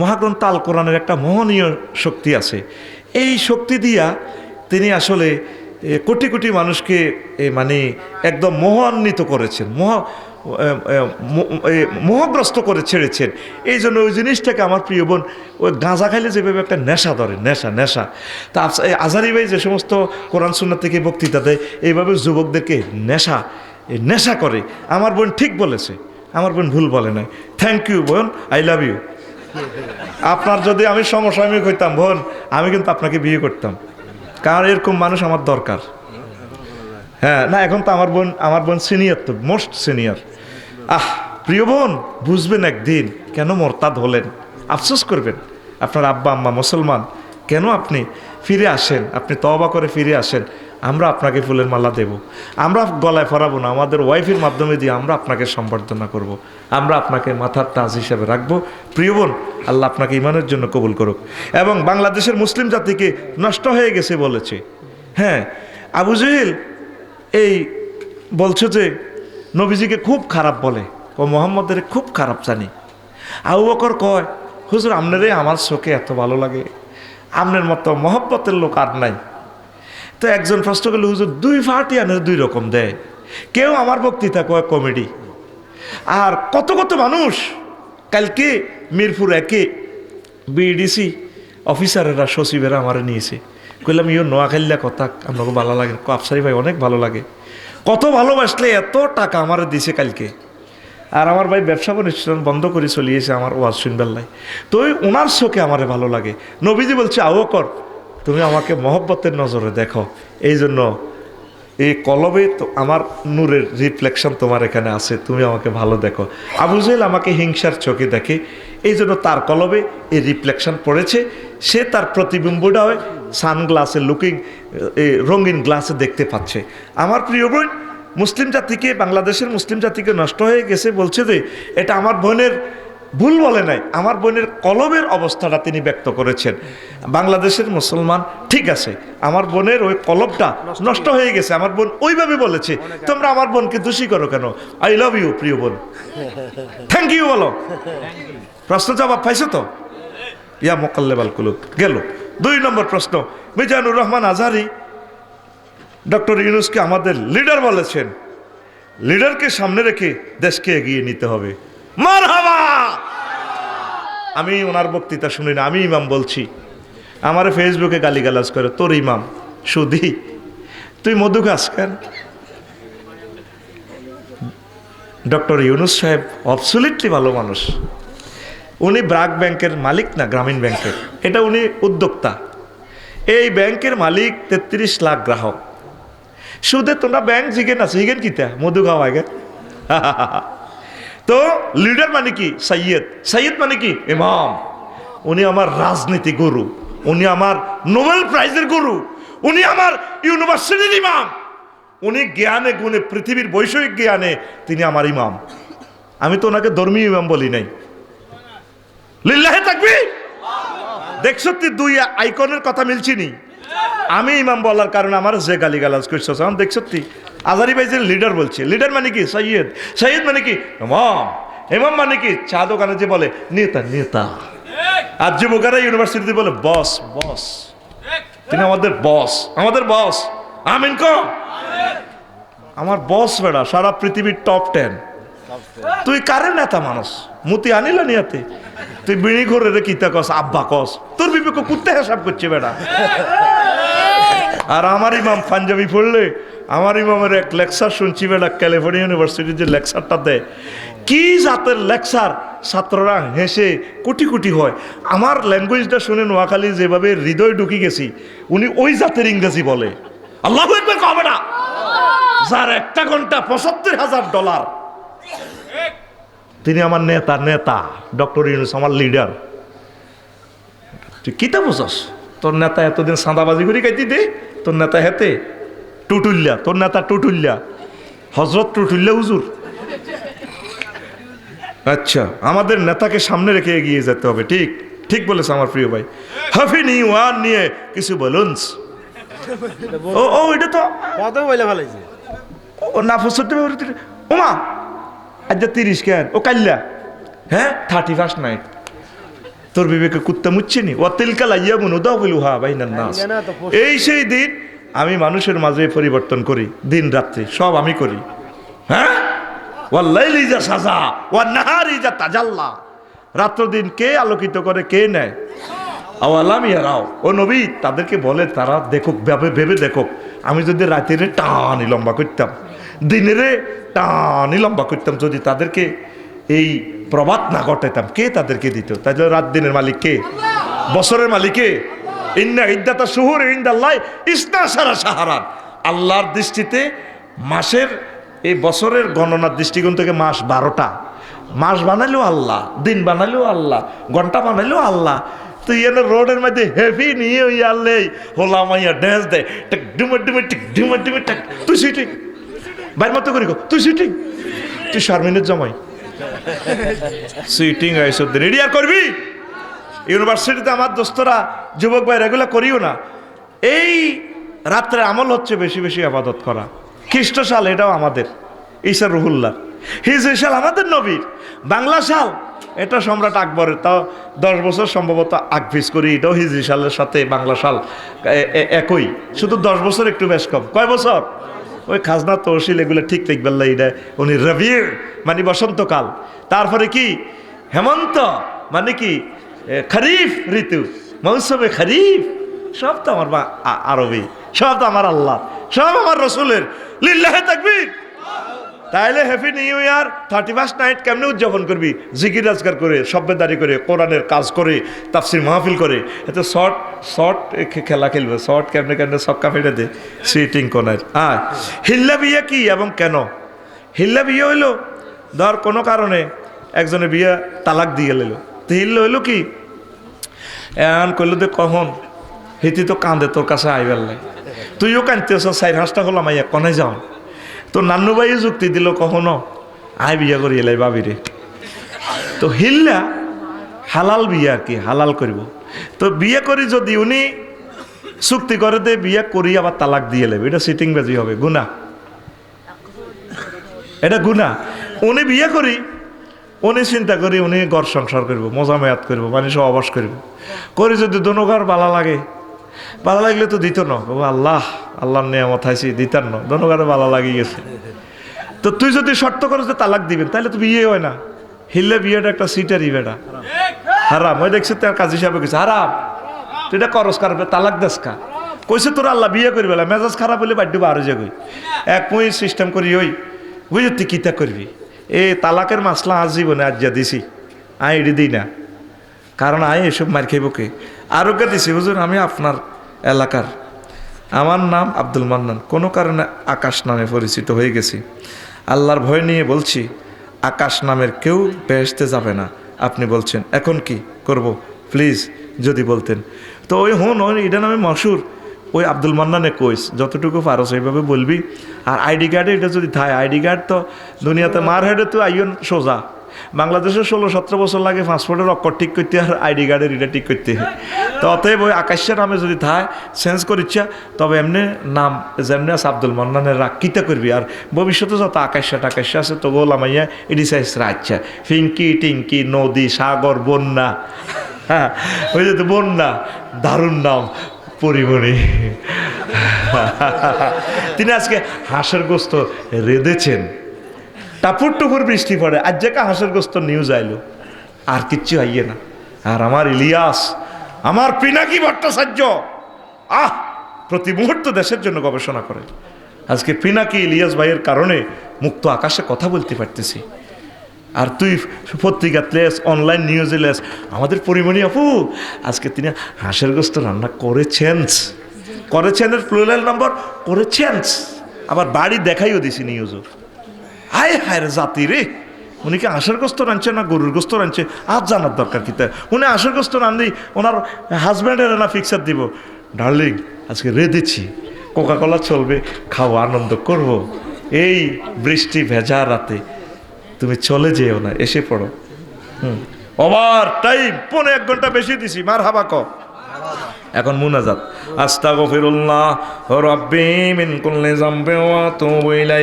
মহাগ্রন্থ আল কোরআনের একটা মোহনীয় শক্তি আছে। এই শক্তি দিয়া তিনি আসলে কোটি কোটি মানুষকে মানে একদম মোহান্বিত করেছেন, মোহ মোহগ্রস্ত করে ছেড়েছেন। এই জন্য ওই জিনিসটাকে আমার প্রিয় বোন ওই গাঁজা খাইলে যেভাবে একটা নেশা ধরে, নেশা নেশা। তা আজারি ভাই যে সমস্ত কোরআন সুন্নাত থেকে বক্তৃতা দেয়, এইভাবে যুবকদেরকে নেশা নেশা করে। আমার বোন ঠিক বলেছে, আমার বোন ভুল বলে নাই। থ্যাংক ইউ বোন আই লাভ ইউ আপনার যদি আমি সমসাময়িক হইতাম, বোন, আমি কিন্তু আপনাকে বিয়ে করতাম। কারণ এরকম মানুষ আমার দরকার? হ্যাঁ না, এখন তো আমার বোন আমার বোন সিনিয়র তো মোস্ট সিনিয়র আহ, প্রিয় বোন, বুঝবেন একদিন কেন মোরতাদ হলেন? আফসোস করবেন। আপনার আব্বা আম্মা মুসলমান। কেন আপনি ফিরে আসেন? আপনি তবা করে ফিরে আসেন। আমরা আপনাকে ফুলের মালা দেব। আমরা গলায় ফরাবো না, আমাদের ওয়াইফের মাধ্যমে দিয়ে আমরা আপনাকে সম্বর্ধনা করব। আমরা আপনাকে মাথার তাজ হিসাবে রাখব। প্রিয় বোন, আল্লাহ আপনাকে ইমানের জন্য কবুল করুক। এবং বাংলাদেশের মুসলিম জাতিকে নষ্ট হয়ে গেছে বলেছে। হ্যাঁ আবু জহিল এই বলছে যে, নবীজিকে খুব খারাপ বলে ও মোহাম্মদের খুব খারাপ জানি। আবু বকর কয়, হুজুর আপনারে আমার চোখে এত ভালো লাগে। আপনার মতো মহব্বতের লোক আর নাই। তো একজন প্রশ্ন করলে, হুজুর, দুই আনের দুই রকম দেয়। কেউ আমার বক্তৃতা কয় কমেডি। আর কত কত মানুষ, কালকে মিরপুর একে বিডিসি অফিসারেরা, সচিবেরা আমার নিয়েছে। কইলাম ইও নোয়াখাইল্লা কথা আপনাকে ভালো লাগে আফসারি ভাই অনেক ভালো লাগে। কত ভালোবাসলে এত টাকা আমার দিছে কালকে। আর আমার ভাই ব্যবসা প্রতিষ্ঠান বন্ধ করে চলিয়েছে আমার ওয়াজ শুনবেল্লাই তো ওই ওনার চোখে আমারে ভালো লাগে। নবীজি বলছে, আও কর। তুমি আমাকে মহব্বতের নজরে দেখো। এই জন্য এই কলবে তো আমার নূরের রিফ্লেকশন তোমার এখানে আছে, তুমি আমাকে ভালো দেখো। আবু জেল আমাকে হিংসার চোখে দেখে এই জন্য তার কলবে এই রিফ্লেকশন পড়েছে। সে তার প্রতিবিম্বটা হয় সানগ্লাসে লুকিং এই রঙিন গ্লাসে দেখতে পাচ্ছে। আমার প্রিয় বোন, মুসলিম জাতিকে, বাংলাদেশের মুসলিম জাতিকে নষ্ট হয়ে গেছে বলছে যে, এটা আমার বোনের ভুল বলে নাই। আমার বোনের কলমের অবস্থাটা তিনি ব্যক্ত করেছেন। বাংলাদেশের মুসলমান ঠিক আছে আমার বোনের ওই কলবটা নষ্ট হয়ে গেছে। আমার বোন ওইভাবে বলেছে তোমরা আমার বোনকে দোষী করো কেন? আই লাভ ইউ প্রিয় বোন। থ্যাংক ইউ বলো। প্রশ্ন জবাব পাইছো তো? ইয়া মোকাল্লেবাল কুলুক গেল। দুই নম্বর প্রশ্ন মিজানুর রহমান আজহারি ডক্টর ইউনুসকে আমাদের লিডার বলেছেন। লিডারকে সামনে রেখে দেশকে এগিয়ে নিতে হবে। মার আমি ওনার বক্তৃতা শুনি না, আমি ইমাম বলছি। আমার ফেসবুকে গালিগালাজ করে, তোর ইমাম সুদি তুই মধু খাস ডক্টর ইউনুস সাহেব অবসুলিটলি ভালো মানুষ। উনি ব্রাক ব্যাংকের মালিক না, গ্রামীণ ব্যাংকের? এটা উনি উদ্যোক্তা। এই ব্যাংকের মালিক তেত্রিশ লাখ গ্রাহক। সুদে তোমরা ব্যাংক জিগেন আছে হিগেন কিতা? মধু খাওয়া আগে তো লিডার মানে কি? সৈয়দ সৈয়দ মানে কি? ইমাম। উনি আমার রাজনীতি গুরু। উনি আমার নোবেল প্রাইজের গুরু। উনি আমার ইউনিভার্সিটির ইমাম। উনি জ্ঞানে গুণে, পৃথিবীর বৈষয়িক জ্ঞানে তিনি আমার ইমাম। আমি তো ওনাকে ধর্মীয় ইমাম বলি নাই। লিল্লাহে থাকবি দেখছ তুই দুই আইকনের কথা মিলছি নি। আমি ইমাম বলার কারণে আমার যে গালি গালাজ করছ দেখছ তুই আজারি ভাই লিডার বলছে লিডার মানে কি? সৈয়দ। সৈয়দ মানে কি? ইমাম। ইমাম মানে কি? চা দোকানে যে বলে, নেতা নেতা। আর যুবকেরা ইউনিভার্সিটিতে বলে বস বস তিনি আমাদের বস আমাদের বস আমিন কো? আমার বস বেড়া, সারা পৃথিবীর টপ টেন তুই কারে নেতা মানুষ? মুতি আনিল নিয়াতে? তুই বিড়ি করে রে কিতা কস, আব্বা কস? তোর বিবেক কুত্তে হিসাব করছে বেড়া। আর আমার ইমাম পাঞ্জাবি পড়লে আমার ইমামের এক লেকচার শুনছি বেড়া ক্যালিফোর্নিয়া ইউনিভার্সিটির যে লেকচারটা দেয়। কি জাতের লেকচার ছাত্ররা হেসে কোটি কোটি হয়। আমার ল্যাঙ্গুয়েজটা শুনে নোয়াখালী যেভাবে হৃদয় ঢুকি গেছি, উনি ওই জাতের ইংরেজি বলে। আল্লাহ কবে না যার একটা ঘণ্টা পঁচাত্তর হাজার ডলার তিনি আমার নেতা নেতা ডক্টর ইউনুস, আমার লিডার তুই কিতা বুঝস? তোর নেতা এতদিন সাঁদাবাজি করে খাইতি দে, তোর নেতা হেতে টুটুল্লা তোর নেতা টুটুল্লা হজরত টুটুল্লা হুজুর। আচ্ছা আমাদের নেতাকে সামনে রেখে এগিয়ে যেতে হবে ঠিক? ঠিক বলেছে আমার প্রিয় ভাই। হাফিনি ওয়ান নিয়ে কিছু বলুন। ও ও এটা তো কত বলে ফেলাইছে ও না ফসরতে ওমা আজ তিরিশ কেন? ও কাল্লা। হ্যাঁ? থার্টি ফার্স্ট নাইট তোর বিবেকে কুত্তা মুচ্ছেনি? ও তিলকাল আইয়ামুন উদাও হা বাইনান নাস। এই সেই দিন আমি মানুষের মাঝে পরিবর্তন করি, দিন রাত্রি, সব আমি করি। হ্যাঁ? ওয়াল্লাইলি যা সাজা ওয়া নাহারি যা তাজাল্লা। রাত্র দিন কে আলোকিত করে, কে নেয়? আওয়ালাম ইয়ারাও। ও নবী, তাদেরকে বলে, তারা দেখুক, ভেবে ভেবে দেখুক। আমি যদি রাতের টানি লম্বা করতাম, দিনের টানি লম্বা করতাম, যদি তাদেরকে এই প্রবাদ না ঘটাইতাম, কে তাদেরকে দিত? তাহলে রাত দিনের মালিক কে? বছরের মালিক কে? ইন্না ইদ্দাতা শুহুর ইন্দাল্লাহ ইসনা সারা সাহারান আল্লাহর দৃষ্টিতে মাসের, এই বছরের গণনার দৃষ্টিকোণ থেকে মাস বারোটা। মাস বানালেও আল্লাহ, দিন বানালেও আল্লাহ, ঘণ্টা বানালেও আল্লাহ। তুই এনে রোডের মধ্যে হেভি নিয়ে ওই আল্লে হোলা মাইয়া ড্যান্স দেয় টেক ডুমে ডুমে, টিক ডুমে ডুমে, টেক। তুই সিটিং। বাইর মতো করি তুই সিটিং। তুই শারমিনের জামাই। সিটিং এইসব দিন রেডি আর করবি? ইউনিভার্সিটিতে আমার দোস্তরা, যুবক ভাই এগুলো করিও না। এই রাত্রে আমল হচ্ছে বেশি বেশি আবাদত করা। খ্রিস্ট সাল এটাও আমাদের। ঈশা রুহুল্লাহ। হিজরি সাল আমাদের নবীর। বাংলা সাল এটা সম্রাট আকবরের। তাও দশ বছর সম্ভবত আকভিস করি, এটাও হিজরি সালের সাথে বাংলা সাল একই। শুধু দশ বছর একটু বেশ কম। কয় বছর? ওই খাজনা তহসিল, এগুলো ঠিক ঠিক বললে এটা উনি রবির মানে বসন্তকাল। তারপরে কি? হেমন্ত মানে কি? খরিফ ঋতু। মৌসুমে খরিফ। সব তো আমার আ- আরবি। সব তো আমার আল্লাহ। সব আমার রসুলের। লিল্লাহে তাকবীর। তাইলে happy new year. Thirty first night কেমনে উদযাপন করবি? জিকির রাজগার করে সভ্যদারি করে, কোরআনের কাজ করে, তাফসির মাহফিল করে। এত শর্ট শর্ট খেলা খেলবে। শর্ট কেমনে কেমনে সক্কা ফেটে দে। সিটিং কোনার হ্যাঁ হিল্লা বিয়ে কি এবং কেন? হিল্লা বিয়ে হইল, ধর কোনো কারণে একজনে বিয়ে তালাক দিয়ে লেলো তো হিল্লা হইল কি? এমন করল দে কখন হিতি তো কান্দে তোর কাছে আইবার লাই তুইও কান্দতেছ চাই হাঁসটা হলাম আইয়া কনে যাও। তোর নান্নু ভাইও যুক্তি দিল কখনো আই বিয়া করি এলাই বাবিরে তো হিল্লা, হালাল বিয়া আর কি, হালাল করব তো বিয়ে করি যদি উনি চুক্তি করে দে, বিয়ে করি আবার তালাক দিয়ে নেবে এটা সিটিং বাজি হবে গুনা এটা গুনা উনি বিয়ে করি উনি চিন্তা করি উনি ঘর সংসার করব, মজা মেয়াদ করব, মানুষ অবাস করব। করি যদি দোনো ঘর ভালো লাগে, ভালো লাগলে তো দিত না। ও আল্লাহ, আল্লাহর নিয়ামত হাইছি, দিতার না। দোনো ঘরে ভালো লাগি গেছে। তো তুই যদি শর্ত করো যে তালাক দিবেন তাহলে তো বিয়ে হয় না। হিললে বিয়েটা একটা সিটারই বেটা হারাম। ওই দেখছি তার কাজ হিসাবে কিছু হারাম। তুই এটা করস কারবে তালাক দেস কা? কইছে তোর আল্লাহ বিয়ে করবে মেজাজ খারাপ হলে বাড়ি আরও যাগই এক মুই সিস্টেম করি ওই। বুঝলি তুই কিতা করবি? এ তালাকের মাসলা আজ জীবনে আজ যা দিছি। আই এটি দিই না। কারণ আই এসব মার খাইব কে? আরোগ্য দিছি, হুজুর, আমি আপনার এলাকার। আমার নাম আব্দুল মান্নান। কোনো কারণে আকাশ নামে পরিচিত হয়ে গেছি। আল্লাহর ভয় নিয়ে বলছি, আকাশ নামের কেউ বেহেসতে যাবে না। আপনি বলছেন, এখন কি করব? প্লিজ, যদি বলতেন। তো ওই হন, ওই এটা নামে মশুর ওই আব্দুল মান্নানে কইস, যতটুকু পারো সেইভাবে বলবি। আর আইডি কার্ডে এটা যদি থায় আইডি কার্ড তো দুনিয়াতে মার হেডে তো আইন সোজা। বাংলাদেশে ষোলো সতেরো বছর লাগে পাসপোর্টের অক্ষর ঠিক করতে আর আইডি কার্ডের এটা ঠিক করতে হয়। তো অতএব ওই আকাশের নামে যদি থায় চেঞ্জ করিচ্ছা, তবে এমনি নাম যেমনি আছে আব্দুল মান্নানের রাগ কিতা করবি? আর ভবিষ্যতে যত আকাশা টাকাশা আছে তো গোলামাইয়া এটি চাইছে রাজ্যা। ফিঙ্কি, টিঙ্কি, নদী, সাগর, বন্যা। হ্যাঁ ওই যে বন্যা, দারুণ নাম। পরিমণি তিনি আজকে হাঁসের গোস্ত রেঁধেছেন। টাপুর টুপুর বৃষ্টি পড়ে, আজ জায়গা হাঁসের গোস্ত নিউজ আইলো। আর কিচ্ছু আইয়ে না। আর আমার ইলিয়াস, আমার পিনাকি ভট্টাচার্য, আহ! প্রতি মুহূর্ত দেশের জন্য গবেষণা করে। আজকে পিনাকি ইলিয়াস ভাইয়ের কারণে মুক্ত আকাশে কথা বলতে পারতেছি। আর তুই পত্রিকাত লেস অনলাইন নিউজে লেস। আমাদের পরিমণি আপু, আজকে তিনি হাঁসের গোস্ত রান্না করেছেন। করেছেনের প্লুরাল নম্বর করেছেন। আবার বাড়ি দেখাইও দিছি নিউজও আয় হায় রে জাতি রে। উনি কি আশার গোস্ত রাঁধছে না গরুর গোস্ত রাঁধছে? আজ জানার দরকার কি উনি আশার গোস্ত রাঁধি, ওনার হাজব্যান্ডের না ফিক্সার দিব। ডার্লিং আজকে রেঁধেছি। কোকা কোলা চলবে খাও আনন্দ করব। এই বৃষ্টি ভেজা রাতে তুমি চলে যেও না, এসে পড়ো। ওভার টাইম পনেরো এক ঘণ্টা বেশি দিছি মার হাবা ক এখন মুনাজাত। আস্তাগফিরুল্লাহ, রব্বি মিন কুল্লি জামবি ওয়া তুবু ইলাইহি।